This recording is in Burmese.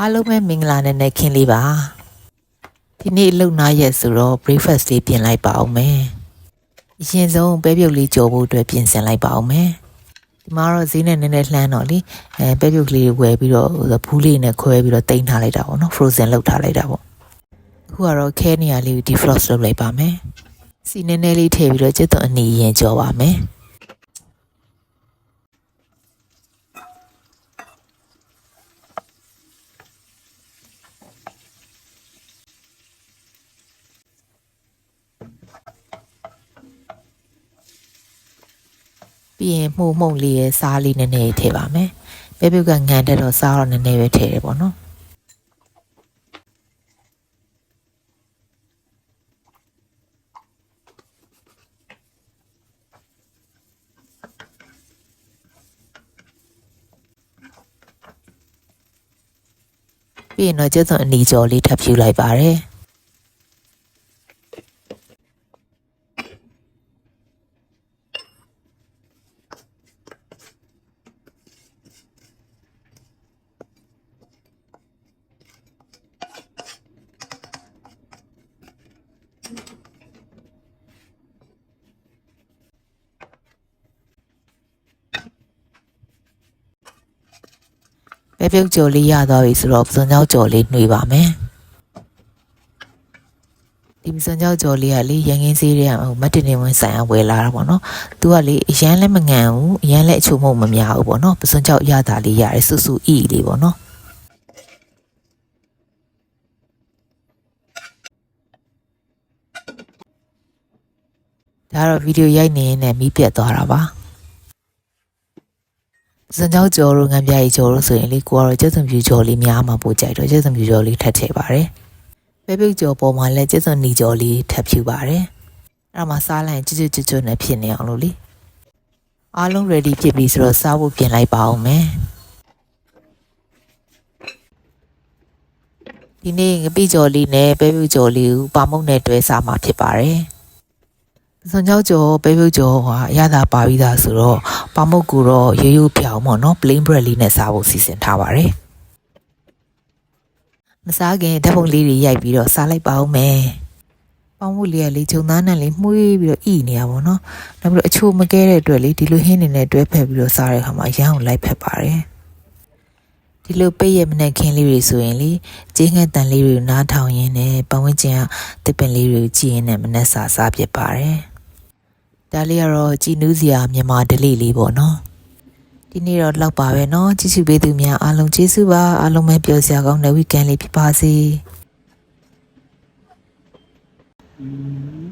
အားလုံးပဲမင်္ဂလာနဲ့နဲ့ခင်းလေးပါဒီနေ့အလုပ်နာရက်ဆိုတော့ breakfast လေးပြင်လိုက်ပါအောင်မယ်အရင်ဆုံးပဲပြုတ်လေးကြော်ဖို့အတွက်ပြင်ဆင်လိုက်ပါအောင်မယ်ဒီမှာတော့ဈေးနဲ့နည်းနည်းလှမ်းတော့လေအဲပဲပြုတ်ကလေးတွေဝယ်ပြီးတော့ဘူးလေးနဲ့ခွဲပြီးတော့တိန်းထားလိုက်တာပေါ့နော် frozen လုပ်ထားလိုက်တာပေါ့အခုကတော့ခဲနေရလေးကို defrost လုပ်လိုက်ပါမယ်စီနည်းနည်းလေးထည့်ပြီးတော့ကျက်သွန်အနီရင်ကြော်ပါမယ် ပြီးရင်မှုမှုန့်လေးရဲ့စားလေးနည်းနည်းထည့်ပါမယ်။ပဲပြုတ်ကငံတက်တော့စားတော့နည်းနည်းပဲထည့်တယ်ပေါ့နော်။ပြီးရင်တော့ကျက်သွန်အနီကျော်လေးထပ်ဖြူလိုက်ပါတယ်။ ပဲပြုတ်ကြော်လေးရသွားပြီဆိုတော့ပစွန်ကြောက်ကြော်လေးနှွေပါမယ်ဒီပစွန်ကြောက်ကြော်လေးကလေရငင်းစေးတဲ့ဟိုမတ်တင်နေဝင်ဆိုင်အောင်ဝယ်လာတာပေါ့နော်သူကလေအရန်လည်းမငံဘူးအရန်လည်းအချို့မဟုတ်မများဘူးပေါ့နော်ပစွန်ကြောက်ရတာလေးရတယ်ဆူဆူအီလေးပေါ့နော်ဒါကတော့ဗီဒီယိုရိုက်နေနေမီးပြတ်သွားတာပါ စံကြောက်ကြော်တို့ငံပြရီကြော်တို့ဆိုရင်လေကိုကတော့ကျက်စွန်ဖြူကြော်လေးများမှပို့ကြိုက်တော့ကျက်စွန်ဖြူကြော်လေးထပ်ထည့်ပါတယ်။ပဲပိတ်ကြော်ပေါ်မှာလည်းကျက်စွန်နီကြော်လေးထပ်ဖြူပါတယ်။အဲ့ဒါမှစားလိုက်ရင်ကျွတ်ကျွတ်ကျွတ်နဲ့ဖြစ်နေအောင်လို့လေ။အားလုံး ready ဖြစ်ပြီဆိုတော့စားဖို့ပြင်လိုက်ပါအောင်မယ်။ဒီနေ့ငပိကြော်လေးနဲ့ပဲပိတ်ကြော်လေးကိုပါမုတ်နဲ့တွဲစားမှာဖြစ်ပါတယ်။ စွန်ကြောက်ကြော်ပဲပြုတ်ကြော်ဟာအရသာပါပြီးသားဆိုတော့ပါမုတ်ကူတော့ရိုးရိုးဖြောင်းပေါ့နော် plain bread လေးနဲ့စားဖို့စီစဉ်ထားပါတယ်မစားခင်ဓာတ်ပုံလေးတွေရိုက်ပြီးတော့စားလိုက်ပါဦးမယ်ပေါင်းဖို့လေးကလေဂျုံသားနဲ့လေးမှုေးပြီးတော့ဣနေရပါတော့နောက်ပြီးတော့အချိုမကဲတဲ့အတွက်လေဒီလိုဟင်းနေနဲ့တွဲဖက်ပြီးတော့စားတဲ့အခါမှာရမ်းအောင်လိုက်ဖက်ပါတယ်ဒီလိုပိတ်ရမနဲ့ခင်းလေးတွေဆိုရင်လေကျင်းငတ်တန်လေးတွေကိုနားထောင်ရင်းနဲ့ပတ်ဝန်းကျင်ကတစ်ပင်လေးတွေကိုကြည့်ရင်းနဲ့မနှက်စာစားဖြစ်ပါတယ် ဒါလေးကတော့ကြည်နူးစရာမြန်မာဒလေးလေးပေါ့နော်ဒီနေ့တော့လောက်ပါပဲเนาะကြည့်ရှုပေးသူများအားလုံးကျေးဇူးပါအားလုံးပဲပျော်စရာကောင်းတဲ့ weekend လေးဖြစ်ပါစေ Mm.